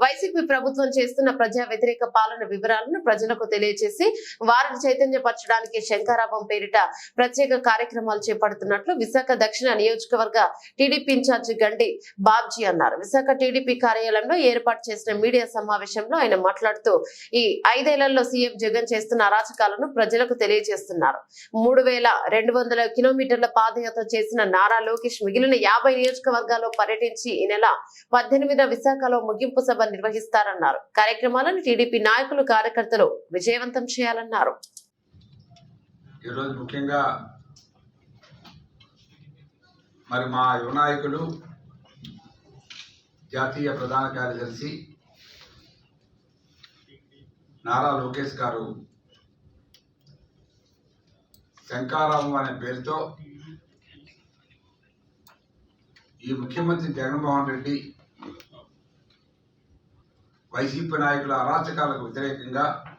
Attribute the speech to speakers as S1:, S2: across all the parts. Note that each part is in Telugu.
S1: వైసీపీ ప్రభుత్వం చేస్తున్న ప్రజా వ్యతిరేక పాలన వివరాలను ప్రజలకు తెలియజేసి వారిని చైతన్యపరచడానికి శంకారావం పేరిట ప్రత్యేక కార్యక్రమాలు చేపడుతున్నట్లు విశాఖ దక్షిణ నియోజకవర్గ టీడీపీ ఇన్ఛార్జి గండి బాబ్జీ అన్నారు. విశాఖ టీడీపీ కార్యాలయంలో ఏర్పాటు చేసిన మీడియా సమావేశంలో ఆయన మాట్లాడుతూ ఈ ఐదేళ్ళలో సీఎం జగన్ చేస్తున్న అరాచకాలను ప్రజలకు తెలియజేస్తున్నారు. మూడు వేల రెండు వందల కిలోమీటర్ల పాదయాత్ర చేసిన నారా లోకేష్ మిగిలిన యాభై నియోజకవర్గాల్లో పర్యటించి ఈ నెల పద్దెనిమిదిన విశాఖలో ముగింపు సభ నిర్వహిస్తారన్నారు. కార్యక్రమాలను టీడీపీ నాయకులు కార్యకర్తలు విజయవంతం చేయాలన్నారు.
S2: ఈరోజు ముఖ్యంగా మరి మా యువ నాయకులు జాతీయ ప్రధాన కార్యదర్శి నారా లోకేష్ గారు శంకారామం అనే పేరుతో ఈ ముఖ్యమంత్రి జగన్మోహన్ రెడ్డి వైసీపీ నాయకుల అరాచకాలకు వ్యతిరేకంగా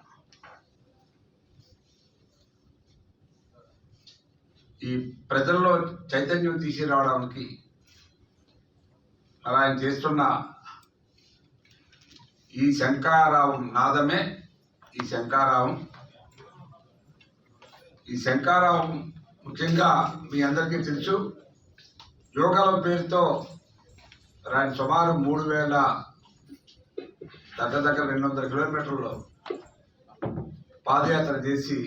S2: ఈ ప్రజల్లో చైతన్యం తీసుకురావడానికి మరి ఆయన చేస్తున్న ఈ శంకారావం నాదమే. ఈ శంకారావం ఈ శంకారావం ముఖ్యంగా మీ అందరికీ తెలుసు. యోగాల పేరుతో ఆయన సుమారు మూడు వేల దగ్గర దగ్గర రెండు వందల కిలోమీటర్లు పాదయాత్ర చేసి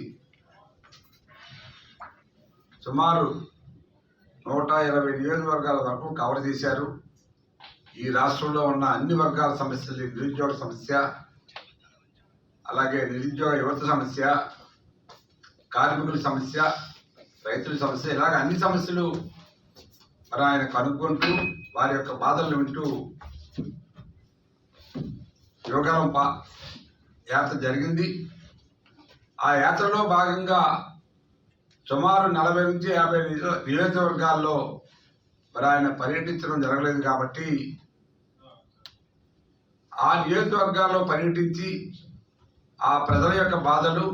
S2: సుమారు నూట ఇరవై నియోజకవర్గాల వరకు కవర్ చేశారు. ఈ రాష్ట్రంలో ఉన్న అన్ని వర్గాల సమస్యలు నిరుద్యోగ సమస్య అలాగే నిరుద్యోగ యువత సమస్య కార్మికుల సమస్య రైతుల సమస్య ఇలాగ అన్ని సమస్యలు మరి ఆయన కనుక్కుంటూ వారి యొక్క బాధలను వింటూ యోగాలం పా యాత్ర జరిగింది. ఆ యాత్రలో భాగంగా సుమారు నలభై నుంచి యాభై నియోజకవర్గాల్లో మరి ఆయన పర్యటించడం జరగలేదు కాబట్టి ఆ నియోజకవర్గాల్లో పర్యటించి ఆ ప్రజల యొక్క బాధలు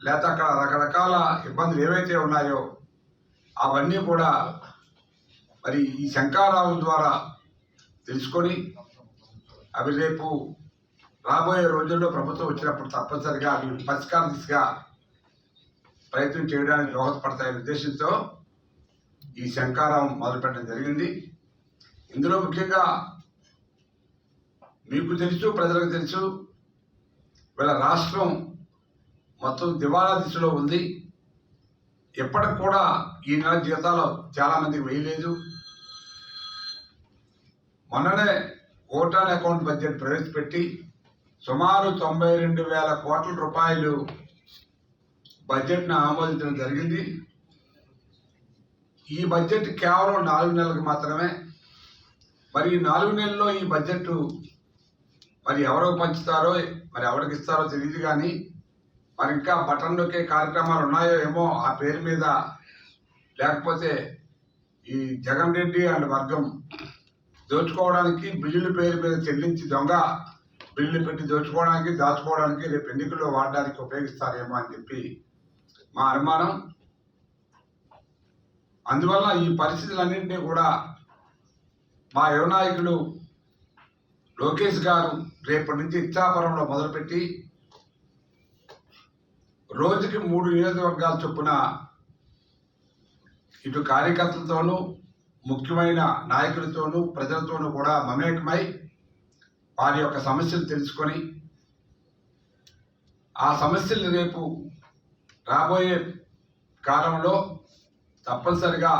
S2: లేక అక్కడ రకరకాల ఇబ్బందులు ఏవైతే ఉన్నాయో అవన్నీ కూడా మరి ఈ శంకారావు ద్వారా తెలుసుకొని అవి రేపు రాబోయే రోజుల్లో ప్రభుత్వం వచ్చినప్పుడు తప్పనిసరిగా అవి పరిష్కారం దిశగా ప్రయత్నం చేయడానికి దోహదపడతాయనే ఉద్దేశంతో ఈ శంకారం మొదలుపెట్టడం జరిగింది. ఇందులో ముఖ్యంగా మీకు తెలుసు ప్రజలకు తెలుసు వీళ్ళ రాష్ట్రం మొత్తం దివాలా దిశలో ఉంది. ఎప్పటికి కూడా ఈ నెల జీతాలు చాలామంది వేయలేదు. మొన్ననే ఓటాన్ అకౌంట్ బడ్జెట్ ప్రవేశపెట్టి సుమారు తొంభై రెండు వేల కోట్ల రూపాయలు బడ్జెట్ను ఆమోదించడం జరిగింది. ఈ బడ్జెట్ కేవలం నాలుగు నెలలకు మాత్రమే. మరి ఈ నాలుగు నెలల్లో ఈ బడ్జెట్ మరి ఎవరికి పంచుతారో మరి ఎవరికి ఇస్తారో తెలియదు కానీ మరి ఇంకా బటన్ నొక్కే కార్యక్రమాలు ఉన్నాయో ఏమో ఆ పేరు మీద లేకపోతే ఈ జగన్ రెడ్డి అండ్ వర్గం దోచుకోవడానికి బిల్లుల పేరు మీద చెల్లించి దొంగ బిల్లులు పెట్టి దోచుకోవడానికి దాచుకోవడానికి రేపు ఎన్నికల్లో వాడడానికి ఉపయోగిస్తారేమో అని చెప్పి మా అనుమానం. అందువల్ల ఈ పరిస్థితులన్నింటినీ కూడా మా యువనాయకులు లోకేష్ గారు రేపటి నుంచి ఇచ్చాపురంలో మొదలుపెట్టి రోజుకి మూడు నియోజకవర్గాల చొప్పున ఇటు కార్యకర్తలతోనూ ముఖ్యమైన నాయకులతోనూ ప్రజలతోనూ కూడా మమేకమై వారి యొక్క సమస్యలు తెలుసుకొని ఆ సమస్యలు రేపు రాబోయే కాలంలో తప్పనిసరిగా